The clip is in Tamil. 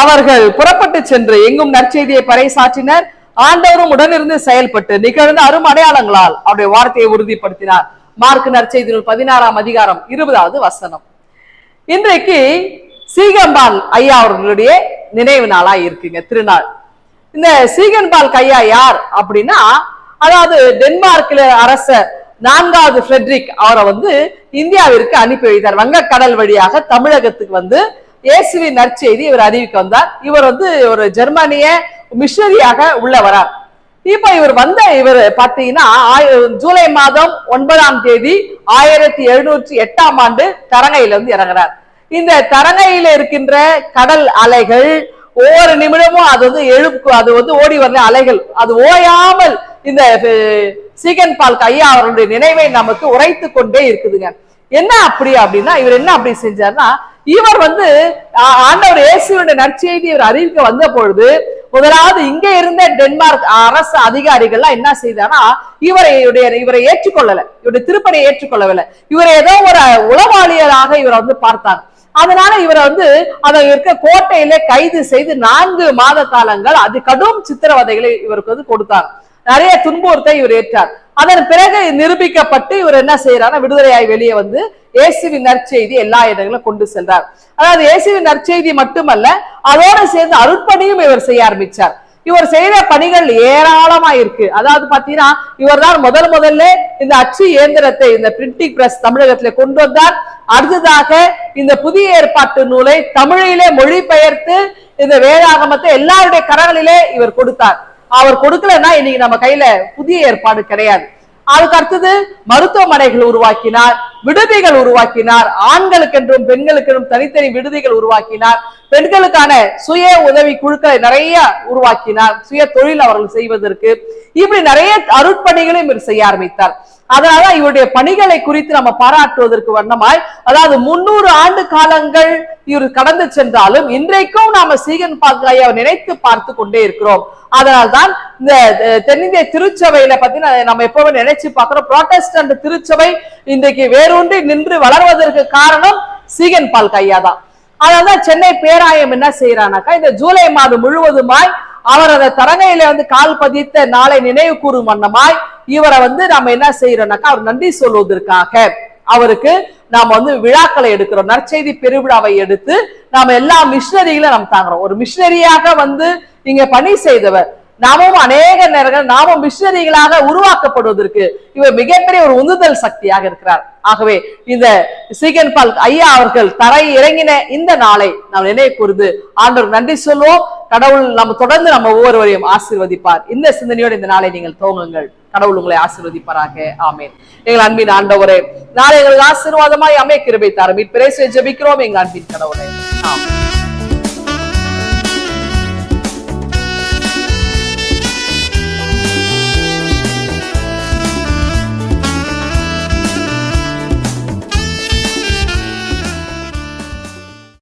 அவர்கள் புறப்பட்டு சென்று எங்கும் நற்செய்தியை பறைசாற்றினர். ஆண்டவரும் உடனிருந்து செயல்பட்டு நிகழ்ந்த அரும் அடையாளங்களால் அவருடைய வார்த்தையை உறுதிப்படுத்தினார். மார்க் நற்செய்தி நூல் பதினாறாம் அதிகாரம் இருபதாவது வசனம். இன்றைக்கு சீகம்பால் ஐயா அவர்களுடைய நினைவு நாளா இருக்குங்க திருநாள். இந்த சீகன்பால் கையா யார் அப்படின்னா அதாவது டென்மார்க்ல அரசர் நான்காவது ஃப்ரெட்ரிக் அவரை வந்து இந்தியாவிற்கு அனுப்பி வைத்தார். வங்கக்கடல் வழியாக தமிழகத்துக்கு வந்து இயேசுவின் நற்செய்தி இவர் அறிவிக்க வந்தார். இவர் வந்து ஒரு ஜெர்மனிய மிஷனரியாக உள்ள வரார். இப்ப இவர் வந்த இவர் பாத்தீங்கன்னா ஜூலை மாதம் ஒன்பதாம் தேதி ஆயிரத்தி எழுநூற்றி எட்டாம் ஆண்டு தரங்கையில இருந்து இறங்குறார். இந்த தரங்கையில இருக்கின்ற கடல் அலைகள் ஒவ்வொரு நிமிடமும் அது வந்து எழுப்பு அது வந்து ஓடி வர்ற அலைகள் அது ஓயாமல் இந்த சீகன் பால் ஐயா அவருடைய நினைவை நமக்கு உரைத்து கொண்டே இருக்குதுங்க. என்ன அப்படி அப்படின்னா இவர் என்ன அப்படி செஞ்சார்னா இவர் வந்து ஆண்டவர் இயேசுவினுடைய நற்செய்தி இவர் அறிவிக்க வந்த பொழுது முதலாவது இங்க இருந்த டென்மார்க் அரசு அதிகாரிகள்லாம் என்ன செய்தானா இவரை இவரை ஏற்றுக்கொள்ளல. இவருடைய திருப்பணியை ஏற்றுக்கொள்ளவில்லை. இவரை ஏதோ ஒரு உளவாளியராக இவரை வந்து பார்த்தாங்க. அதனால இவரை வந்து அதை இருக்க கோட்டையிலே கைது செய்து நான்கு மாத காலங்கள் அது கடும் சித்திரவதைகளை இவருக்கு வந்து கொடுத்தாங்க. நிறைய துன்புறுத்தை இவர் ஏற்றார். அதன் பிறகு நிரூபிக்கப்பட்டு இவர் என்ன செய்யறாருன்னா விடுதலையாய் வெளியே வந்து இயேசுவின் நற்செய்தி எல்லா இடங்களும் கொண்டு சென்றார். அதாவது இயேசுவின் நற்செய்தி மட்டுமல்ல அதோடு சேர்ந்து அருட்பணியும் இவர் செய்ய ஆரம்பிச்சார். இவர் செய்த பணிகள் ஏராளமா இருக்கு. அதாவது பாத்தீங்கன்னா இவர் தான் முதல் முதல்ல இந்த அச்சு இயந்திரத்தை இந்த பிரிண்டிங் பிரஸ் தமிழகத்திலே கொண்டு வந்தார். அடுத்ததாக இந்த புதிய ஏற்பாட்டு நூலை தமிழிலே மொழிபெயர்த்து இந்த வேதாகமத்தை எல்லாருடைய கரங்களிலே இவர் கொடுத்தார். அவர் கொடுக்கலன்னா இன்னைக்கு நம்ம கையில புதிய ஏற்பாடு கிடையாது. அதுக்கு அடுத்தது மருத்துவமனைகள் உருவாக்கினார் விடுதிகள் உருவாக்கினார் ஆண்களுக்கென்றும் பெண்களுக்கென்றும் தனித்தனி விடுதிகள் உருவாக்கினார் பெண்களுக்கான சுய உதவி குழுக்களை நிறைய உருவாக்கினார் சுய தொழில் அவர்கள் செய்வதற்கு. இப்படி நிறைய அருட்பணிகளையும் இவர் செய்ய ஆரம்பித்தார். அதனால இவருடைய பணிகளை குறித்து நம்ம பாராட்டுவதற்கு வண்ணமாய் அதாவது முன்னூறு ஆண்டு காலங்கள் இவர் கடந்து சென்றாலும் இன்றைக்கும் நாம சீகன் பாக்கையை நினைத்து பார்த்து கொண்டே இருக்கிறோம். அதனால்தான் இந்த தென்னிந்திய திருச்சபையில பத்தி நம்ம எப்பவுமே நினைச்சு பார்க்கிறோம். புரோட்டஸ்டன்ட் திருச்சபை இன்றைக்கு வேரூன்றி நின்று வளர்வதற்கு காரணம் சீகன் பால் கையா தான். அதனால்தான் சென்னை பேராயம் என்ன செய்யறானாக்கா இந்த ஜூலை மாதம் முழுவதுமாய் அவர் அந்த தரங்கையில வந்து கால் பதித்த நாளை நினைவு கூறும் வண்ணமாய் இவரை வந்து நம்ம என்ன செய்யறோம்னாக்கா அவர் நன்றி சொல்வதற்காக அவருக்கு நாம வந்து விழாக்களை எடுக்கிறோம். நற்செய்தி பெருவிழாவை எடுத்து நாம எல்லா மிஷினரிகளும் நம்ம தாங்குறோம். ஒரு மிஷினரியாக வந்து இங்க பணி செய்தவர் நாமும் அநேக நேரங்கள் நாமும் மிஷினரிகளாக உருவாக்கப்படுவதற்கு இவர் மிகப்பெரிய ஒரு உந்துதல் சக்தியாக இருக்கிறார். ஆகவே இந்த சீகன் பால் ஐயா அவர்கள் தரை இறங்கின இந்த நாளை நாம் நினைவு கூர்ந்து ஆண்டவர் நன்றி சொல்வோம் கடவுள் நம்ம தொடர்ந்து நம்ம ஒவ்வொருவரையும் ஆசீர்வதிப்பார். இந்த சிந்தனையோடு இந்த நாளை நீங்கள் துவங்குங்கள். கடவுள் உங்களை ஆசீர்வதிப்பாராக. ஆமேன். எங்கள் அன்பின் ஆண்டவரே நாளை எங்களுக்கு ஆசீர்வாதமாய் அமை கிருபை தாரும். இப்பரேசை ஜெபிக்கிறோம் எங்கள் அன்பின் கடவுளை. ஆமென்.